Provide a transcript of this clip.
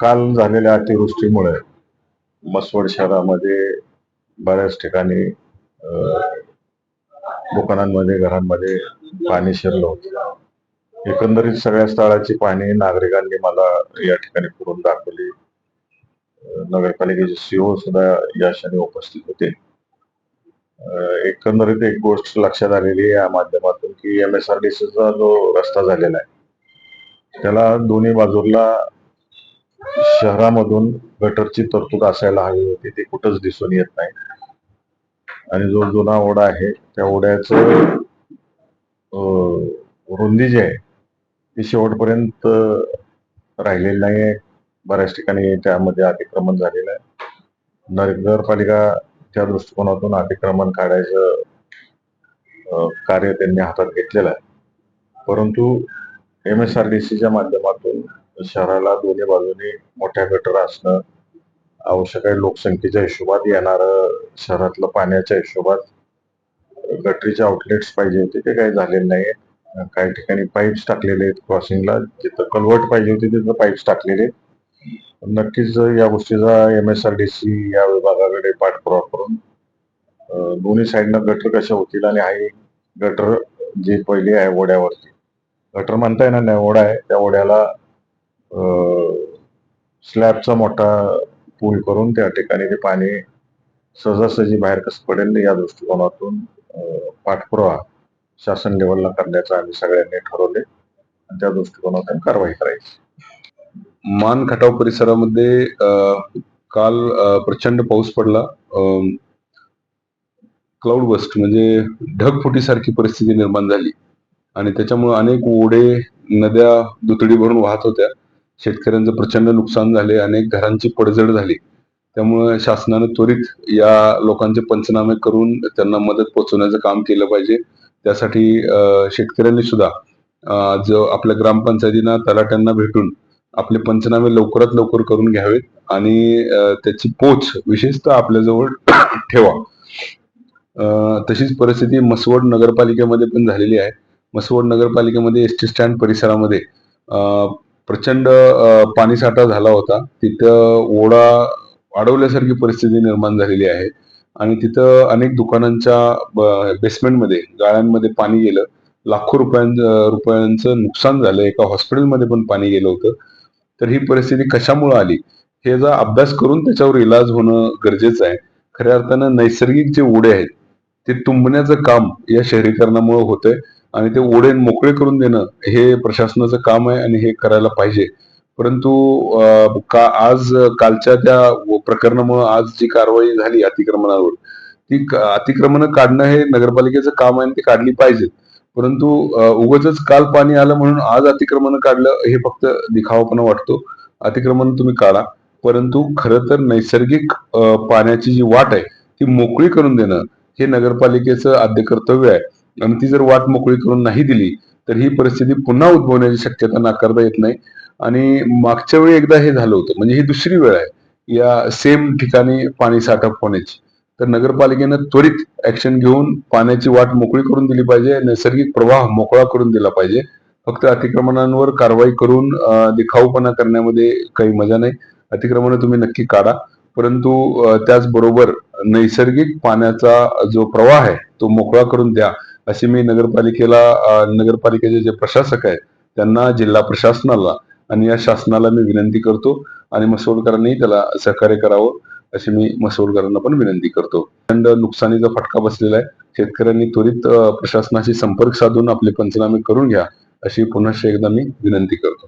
काल झालेल्या अतिवृष्टीमुळे मसवड शहरामध्ये बऱ्याच ठिकाणी दुकानांमध्ये घरांमध्ये पाणी शिरलं होतं. एकंदरीत सगळ्या स्थळाची पाणी नागरिकांनी मला या ठिकाणी करून दाखवली. नगरपालिकेचे सीओ सुद्धा या क्षणी उपस्थित होते. एकंदरीत एक गोष्ट लक्षात आलेली आहे या माध्यमातून की एम एस आर डी सीचा जो रस्ता झालेला आहे त्याला दोन्ही बाजूला शहरामधून गटरची तरतूद असायला हवी होती. ती कुठंच दिसून येत नाही. आणि जो जुना ओढा आहे त्या ओढ्याचं रुंदी जी आहे ती शेवटपर्यंत राहिलेली नाही आहे. बऱ्याच ठिकाणी त्यामध्ये अतिक्रमण झालेलं आहे. नगरपालिका त्या दृष्टिकोनातून अतिक्रमण काढायचं कार्य त्यांनी हातात घेतलेलं आहे. परंतु एम एस आर डी सीच्या माध्यमातून शहराला दोन्ही बाजूनी मोठ्या गटर असणं आवश्यक आहे. लोकसंख्येच्या हिशोबात येणार शहरातलं पाण्याच्या हिशोबात गटरीचे आउटलेट्स पाहिजे होते. ते काही झालेले नाही काही ठिकाणी पाईप्स टाकलेले आहेत क्रॉसिंगला जिथं कलवट पाहिजे होती तिथं पाईप्स टाकलेले नक्कीच या गोष्टीचा M S R D C या विभागाकडे पाठपुरावा करून दोन्ही साईडनं गटर कशा होतील आणि हाही गटर जी पहिली आहे ओढ्यावरती गटर म्हणता येणार नाही ओढा आहे. त्या ओढ्याला स्लॅबचा मोठा पूल करून त्या ठिकाणी ते पाणी सहजासहजी बाहेर कसं पडेल या दृष्टिकोनातून पाठपुरावा शासन लेवलला करण्याचं आम्ही सगळ्यांनी ठरवले आणि त्या दृष्टिकोनातून कारवाई करायची. मान खटाव परिसरामध्ये काल प्रचंड पाऊस पडला. क्लाउड बस्ट म्हणजे ढगफुटीसारखी परिस्थिती निर्माण झाली. आणि त्याच्यामुळे अनेक ओढे नद्या दुतडी भरून वाहत होत्या. शेतकऱ्यांचं प्रचंड नुकसान झाले अनेक घरांची पडझड झाली. त्यामुळे शासनानं त्वरित या लोकांचे पंचनामे करून त्यांना मदत पोहोचवण्याचं काम केलं पाहिजे. त्यासाठी शेतकऱ्यांनी सुद्धा जो आपल्या ग्रामपंचायतींना तलाट्यांना भेटून आपले पंचनामे लवकरात लवकर करून घ्यावेत आणि त्याची पोच विशेषतः आपल्याजवळ ठेवा. तशीच परिस्थिती मसवड नगरपालिकेमध्ये पण झालेली आहे. मसवड नगरपालिकेमध्ये एस टी स्टँड परिसरामध्ये प्रचंड पाणीसाठा झाला होता. तिथं ओढा अडवल्यासारखी परिस्थिती निर्माण झालेली आहे. आणि तिथं अनेक दुकानांच्या बेसमेंटमध्ये गाळ्यांमध्ये पाणी गेलं. लाखो रुपयां रुपयांचं नुकसान झालं. एका हॉस्पिटलमध्ये पण पाणी गेलं होतं. तर ही परिस्थिती कशामुळे आली? हे जर अभ्यास करून त्याच्यावर इलाज होणं गरजेचं आहे. खऱ्या अर्थानं नैसर्गिक जे ओढे आहेत ते तुंबण्याचं काम या शहरीकरणामुळे होतंय. आणि ते ओढे मोकळे करून देणं हे प्रशासनाचं काम आहे आणि हे करायला पाहिजे. परंतु का आज कालच्या त्या प्रकरणामुळे आज जी कारवाई झाली अतिक्रमणावर ती अतिक्रमण काढणं हे नगरपालिकेचं काम आहे आणि ती काढली पाहिजेत. परंतु उगच काल पाणी आलं म्हणून आज अतिक्रमण काढलं हे फक्त दिखावापणा वाटतो. अतिक्रमण तुम्ही काढा. परंतु खरं तर नैसर्गिक पाण्याची जी वाट आहे ती मोकळी करून देणं हे नगरपालिकेचं आद्य कर्तव्य आहे. आणि ती जर वाट मोकळी करून नाही दिली तर ही परिस्थिती पुन्हा उद्भवण्याची शक्यता नाकारता येत नाही. आणि मागच्या वेळी एकदा हे झालं होतं म्हणजे ही दुसरी वेळ आहे. या सेम ठिकाणी पाणी साठा होण्याची. तर नगरपालिकेनं त्वरित ऍक्शन घेऊन पाण्याची वाट मोकळी करून दिली पाहिजे नैसर्गिक प्रवाह मोकळा करून दिला पाहिजे. फक्त अतिक्रमणांवर कारवाई करून दिखाऊपणा करण्यामध्ये काही मजा नाही. अतिक्रमण तुम्ही नक्की काढा. परंतु त्याचबरोबर नैसर्गिक पाण्याचा जो प्रवाह आहे तो मोकळा करून द्या. अशी मी नगरपालिकेला नगरपालिकेचे जे प्रशासक आहेत त्यांना जिल्हा प्रशासनाला आणि या शासनाला मी विनंती करतो आणि मसोडकरांनी त्याला सहकार्य करावं अशी मी मसोडकरांना पण विनंती करतो. प्रचंड नुकसानीचा फटका बसलेला आहे. शेतकऱ्यांनी त्वरित प्रशासनाशी संपर्क साधून आपले पंचनामे करून घ्या अशी पुन्हा एकदा मी विनंती करतो.